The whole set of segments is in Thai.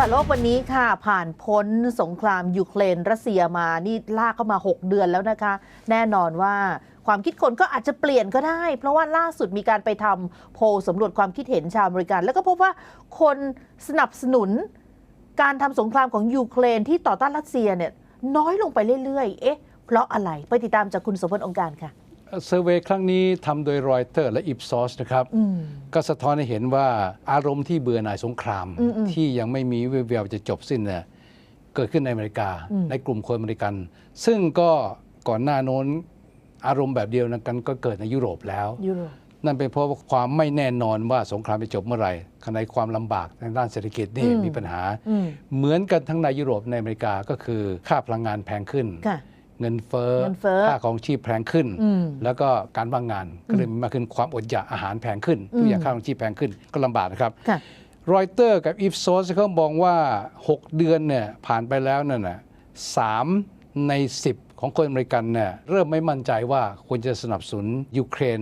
ผ่านโลกวันนี้ค่ะ ผ่านพ้นสงครามยูเครนรัสเซียมานี่ลากเข้ามา 6 เดือนแล้วนะคะ แน่นอนว่าความคิดคนก็อาจจะเปลี่ยนก็ได้ เพราะว่าล่าสุดมีการไปทำโพลสำรวจความคิดเห็นชาวอเมริกัน แล้วก็พบว่าคนสนับสนุน การทำสงครามของยูเครนที่ต่อต้านรัสเซียเนี่ยน้อยลงไปเรื่อยๆ เอ๊ะ เพราะอะไรไปติดตามจากคุณสมพลองค์การค่ะ เซอร์เวยครั้งนี้ทำโดยรอยเตอร์และอิปซอสนะครับอืมก็สะท้อนให้เห็นว่าอารมณ์ที่เบื่อหน่ายสงครามอืมอืมที่ยังไม่มีแววจะจบสิ้นเนี่ยเกิดขึ้นในอเมริกาอืมในกลุ่มคนอเมริกัน ซึ่งก็ก่อนหน้าโน้นอารมณ์แบบเดียวกันก็เกิดในยุโรปแล้วยุโรปนั่นเป็นเพราะว่าความไม่แน่นอนว่าสงครามจะจบเมื่อไหร่ขณะความลำบากทางด้านเศรษฐกิจนี่อืมมีปัญหาอืมเหมือนกันทั้งในยุโรปในอเมริกาก็คือค่าพลังงานแพงขึ้นค่ะ เงินเฟ้อเงินเฟ้อค่าของชีพแพงขึ้นอืมแล้วก็การว่างงานก็เลยมีมากขึ้นความอดอยากอาหารแพงขึ้นทุกอย่างค่าของชีพแพงขึ้นก็ลำบากนะครับค่ะรอยเตอร์กับอีฟโซสเขามองว่า 6 เดือนเนี่ยผ่านไปแล้วนั่นน่ะสามใน 10 ของคนอเมริกันเนี่ยเริ่มไม่มั่นใจว่าควรจะสนับสนุนยูเครน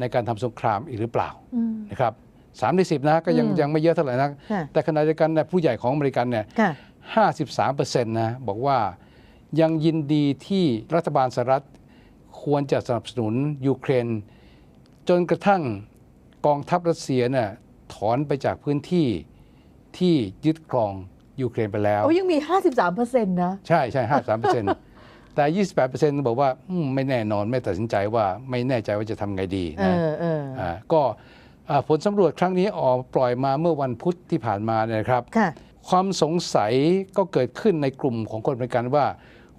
ในการทำสงครามอีกหรือเปล่าอืมนะครับสามในสิบนะก็ยังอืมยังไม่เยอะเท่าไหร่นะค่ะแต่ขณะเดียวกันเนี่ยผู้ใหญ่ของอเมริกันเนี่ยค่ะ53%นะบอกว่า ยังยินดีที่รัฐบาลสหรัฐควรจะสนับสนุนยูเครน จนกระทั่งกองทัพรัสเซียน่ะถอนไปจากพื้นที่ที่ยึดครองยูเครนไปแล้วโอ้ยังมี 53เปอร์เซ็นต์นะ ใช่ใช่ห้าสามเปอร์เซ็นต์แต่ 28เปอร์เซ็นต์บอกว่าอืมไม่แน่นอนไม่ตัดสินใจว่าไม่แน่ใจว่าจะทำไงดีเอนะอเอออ่าก็อ่าผลสำรวจครั้งนี้ออกปล่อยมาเมื่อวันพุธที่ผ่านมาเนี่ยนะครับค่ะความสงสัยก็เกิดขึ้นในกลุ่มของคนอเมริกันว่า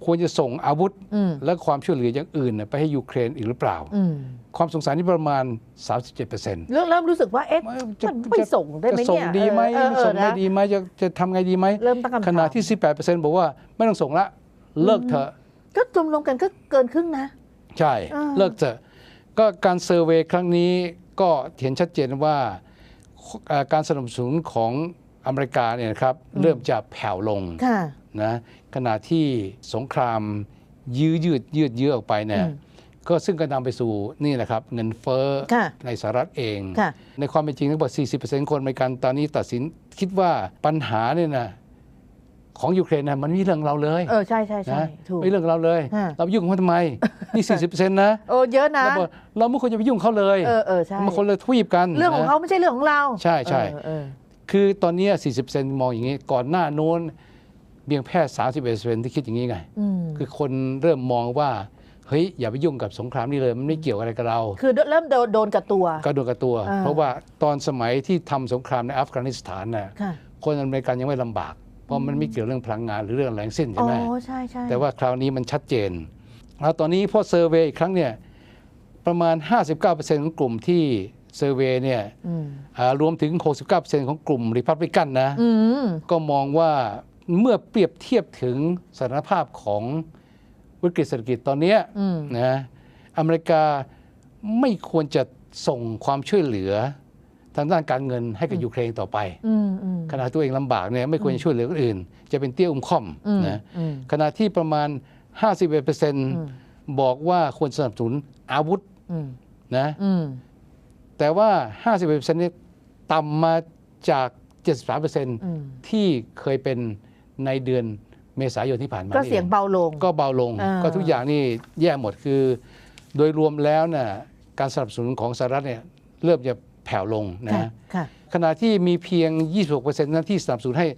ควรจะส่งอาวุธอืมและความช่วยเหลืออย่างอื่นเนี่ยไปให้ยูเครนอีกหรือเปล่าอืมความสงสัยนี่ประมาณ 37%เปอร์เซ็นต์เริ่มเริ่มรู้สึกว่าเอ๊ะมันไม่ส่งได้ไหมจะส่งเนี่ยดีไหมเออเออส่งไม่นะดีไหมจะจะทำไงดีไหมเริ่มตั้งคำถามขณะที่ 18%บอกว่าไม่ต้องส่งละเลิกเถอะ ก็รวมๆกันก็เกินครึ่งนะ ใช่อ่าเลิกเถอะก็การเซอร์เวยครั้งนี้ก็เห็นชัดเจนว่าเอ่อการสนับสนุนของอเมริกาเนี่ยนะครับเริ่มจะแผ่วลงค่ะ นะขณะที่สงครามยื้อยืดยืดเยื้อออกไปเนี่ยอืมก็ซึ่งก็นำไปสู่นี่แหละครับ เงินเฟ้อค่ะในสหรัฐเองค่ะในความเป็นจริงทั้งหมด40%คนอเมริกันตอนนี้ตัดสินคิดว่าปัญหาเนี่ยนะของยูเครนนะมันไม่มีเรื่องเราเลยเออใช่ใช่ใช่นะถูกไม่เรื่องเราเลยฮะเรายุ่งกับเขาทำไม นี่40%นะโอ้เยอะนะเราบอกเราไม่ควรจะไปยุ่งเขาเลยเออเออใช่มันคนละทวีปกัน เรื่องของนะเขาไม่ใช่เรื่องของเรา ใช่ใช่เออเออคือตอนนี้40%มองอย่างนี้ ก่อนหน้าโน้น เพียงแค่31%ที่คิดอย่างนี้ไงอืมคือคนเริ่มมองว่า เฮ้ย อย่าไปยุ่งกับสงครามนี่เลย มันไม่เกี่ยวอะไรกับเรา คือเริ่มโดนโดนกับตัว ก็โดนกับตัวอ่าเพราะว่าตอนสมัยที่ทำสงครามในอัฟกานิสถานน่ะค่ะคนอเมริกันยังไม่ลำบาก เพราะมันไม่เกี่ยวเรื่องพลังงานหรือเรื่องอะไรทั้งสิ้นอ๋ใช่อไหมใช่ใช่แต่ว่าคราวนี้มันชัดเจนแล้วตอนนี้พอเซอร์เวย์อีกครั้งเนี่ยประมาณ 59%ของกลุ่มที่เซอร์เวย์เนี่ยอืมอ่ารวมถึง 69%ของกลุ่มริพับลิกันนะอืมก็มองว่า เมื่อเปรียบเทียบถึงสถานภาพของวิกฤตเศรษฐกิจตอนเนี้ยอืมนะอเมริกาไม่ควรจะส่งความช่วยเหลือทางด้านการเงินให้กับยูเครนต่อไปอืมอืมขณะตัวเองลำบากเนี่ยไม่ควรจะช่วยเหลือคนอื่น จะเป็นเตี้ยอุ้มค่อมอืมนะอืมขณะที่ประมาณ 51%บอกว่าควรสนับสนุนอาวุธอืมนะอืมแต่ว่า 51%นี่ต่ำมาจาก 73%อืมที่เคยเป็น ในเดือนเมษายนที่ผ่านมาก็นี่เสียงเบาลงก็เบาลงอ่าก็ทุกอย่างนี่แย่หมดคือ โดยรวมแล้วน่ะการสนับสนุนของสหรัฐเนี่ยเริ่มจะแผ่วลงค่ะนะค่ะขณะที่มีเพียง 26%นั้นที่สนับสนุนให้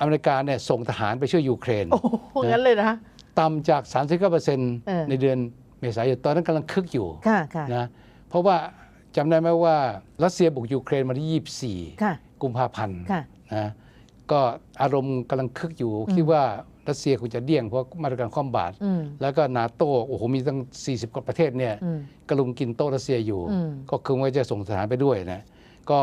อเมริกาเนี่ยส่งทหารไปช่วยยูเครนโอ้โหงั้นเลยนะต่ำจากเออ39%ในเดือนเมษายนตอนนั้นกำลังคึกอยู่ค่ะค่ะนะเพราะว่าจำได้ไหมว่ารัสเซียบุกยูเครนมาที่ค่ะ24 กุมภาพันธ์ค่ะนะ ก็อารมณ์กำลังคึกอยู่ คิดว่ารัสเซียคงจะเดี่ยงเพราะมาตรการคว่ำบาตรอืมแล้วก็นาโต้โอ้โหมีตั้ง 40 กว่าประเทศเนี่ยอืมกระลุมกินโต๊ะรัสเซียอยู่อืมก็คือว่าจะส่งทหารไปด้วยนะก็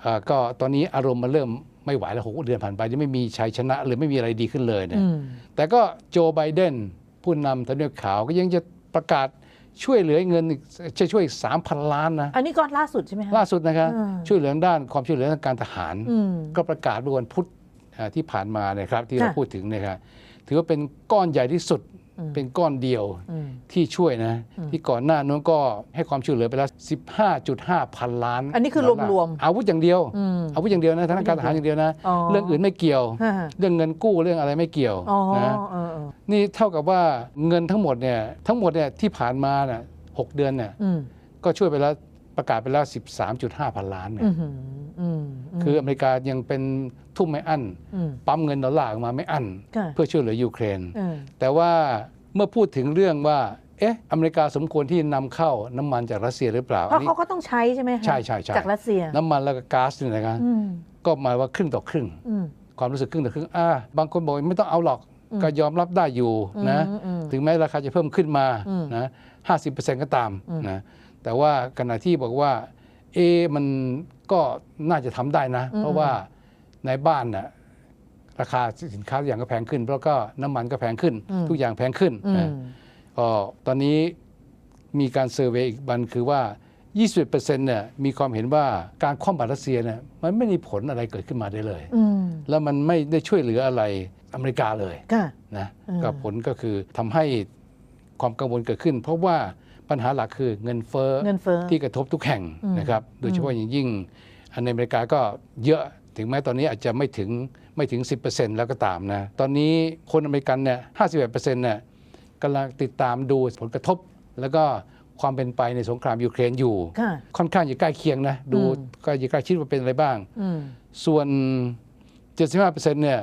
เอ่อก็ตอนนี้อารมณ์มันเริ่มไม่ไหวแล้วหกเดือนผ่านไปยังไม่มีชัยชนะหรือไม่มีอะไรดีขึ้นเลยนะอืมแต่ก็โจไบเดนผู้นำทำเนียบขาวก็ยังจะประกาศ ช่วยเหลือเงินอีกจะช่วยอีก3,000ล้านนะอันนี้ก็ล่าสุดใช่ไหมคะล่าสุดนะครับอ่าช่วยเหลือด้านความช่วยเหลือทางการทหารอืมก็ประกาศเมื่อวันพุธอ่าที่ผ่านมานะครับที่เราค่ะพูดถึงเนะครับถือว่าเป็นก้อนใหญ่ที่สุดอืม เป็นก้อนเดียวอืมที่ช่วยนะอืมที่ก่อนหน้านั้นก็ให้ความช่วยเหลือไปแล้ว 15.5 พันล้าน อันนี้คือดลลารวมๆอาวุธอย่างเดียวอืมอาวุธอย่างเดียวนะทางการทหารอย่างเดียวนะอ๋อเรื่องอื่นไม่เกี่ยวฮะเรื่องเงินกู้เรื่องอะไรไม่เกี่ยวอ๋อนะเออเออนี่เท่ากับว่าเงินทั้งหมดเนี่ยทั้งหมดเนี่ยที่ผ่านมาน่ะหกเดือนเนี่ยอืมก็ช่วยไปแล้ว ประกาศไปแล้ว 13.5 พันล้านเนี่ยอืมอืมอืมคืออเมริกายังเป็นทุ่มไม่อั้นอืมปั๊มเงินดอลลาร์ออกมาไม่อั้นค่ะเพื่อช่วยเหลือยูเครนเออแต่ว่าเมื่อพูดถึงเรื่องว่าเอ๊ะอเมริกาสมควรที่นำเข้าน้ำมันจากรัสเซียหรือเปล่าเพอัราะนนี้เขาก็ต้องใช้ใช่ไหมคะใช่ใช่ใช่จากรัสเซีย น้ำมันแล้วก็ก๊าซเนี่ยนะครับอืมก็หมายว่าครึ่งต่อครึ่งอืมความรู้สึกครึ่งต่อครึ่งอ่าบางคนบอกไม่ต้องเอาหรอกอืมก็ยอมรับได้อยู่นะอืมอืมถึงแม้ราคาจะเพิ่มขึ้นมาอืมนะห้าสิบเปอร์เซ็นต์ก็ตามอืมนะ แต่ว่าขณะที่บอกว่าเอะมันก็น่าจะทำได้นะ เพราะว่าในบ้านน่ะราคาสินค้าทุกอย่างก็แพงขึ้นแล้วก็น้ำมันก็แพงขึ้นอืมทุกอย่างแพงขึ้นอืมนะก็ตอนนี้มีการเซอร์เวยอีกบันคือว่า 21%เนี่ยมีความเห็นว่าการคว่ำบาตรรัสเซียเนี่ยมันไม่มีผลอะไรเกิดขึ้นมาได้เลยอืมแล้วมันไม่ได้ช่วยเหลืออะไรอเมริกาเลยค่ะนะอืมก็ผลก็คือทำให้ความกังวลเกิดขึ้น เพราะว่า ปัญหาหลักคือเงินเฟ้อเงินเฟ้อที่กระทบทุกแห่งอืมนะครับโดยเฉพาะอย่างยิ่งอันในอเมริกาก็เยอะถึงแม้ตอนนี้อาจจะไม่ถึงไม่ถึง 10%แล้วก็ตามนะตอนนี้คนอเมริกันเนี่ย51%เนี่ยกำลังติดตามดูผลกระทบ แล้วก็ความเป็นไปในสงครามยูเครนอยู่ ค่ะค่อนข้างจะใกล้เคียงนะ ดูอืมก็จะใกล้ชิดว่าเป็นอะไรบ้างอืมส่วน 75%เนี่ย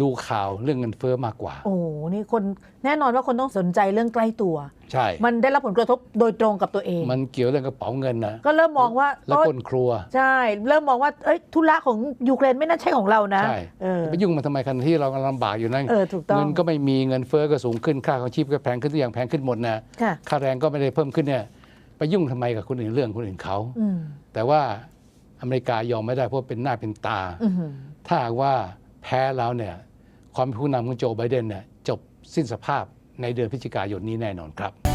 ดูข่าวเรื่องเงินเฟ้อมากกว่า โอ้โหนี่คนแน่นอนว่าคนต้องสนใจเรื่องใกล้ตัว ใช่ มันได้รับผลกระทบโดยตรงกับตัวเอง มันเกี่ยวเรื่องกระเป๋าเงินนะก็เริ่มมองว่าแล้วโอ๊ยก้นครัว ใช่ เริ่มมองว่าเอ้ยธุระของยูเครนไม่น่าใช่ของเรานะใช่เออไปยุ่งมันทำไมขณะที่เรากำลังลำบากอยู่นั่นเออถูกต้องเงินก็ไม่มีเงินเฟ้อก็สูงขึ้นค่าของชีพก็แพงขึ้นทุกอย่างแพงขึ้นหมดนะค่ะค่าแรงก็ไม่ได้เพิ่มขึ้นเนี่ยไปยุ่งทำไมกับคนอื่นเรื่องคนอื่นเขาอืมแต่ว่าอเมริกายอมไม่ได้เพราะเป็นหน้าเป็นตาอือหือถ้าหากว่าแพ้แล้วเนี่ยความผู้นำของโจไบเดนเนี่ยจบสิ้นสภาพในเดือนพฤศจิกายนนี้แน่นอนครับ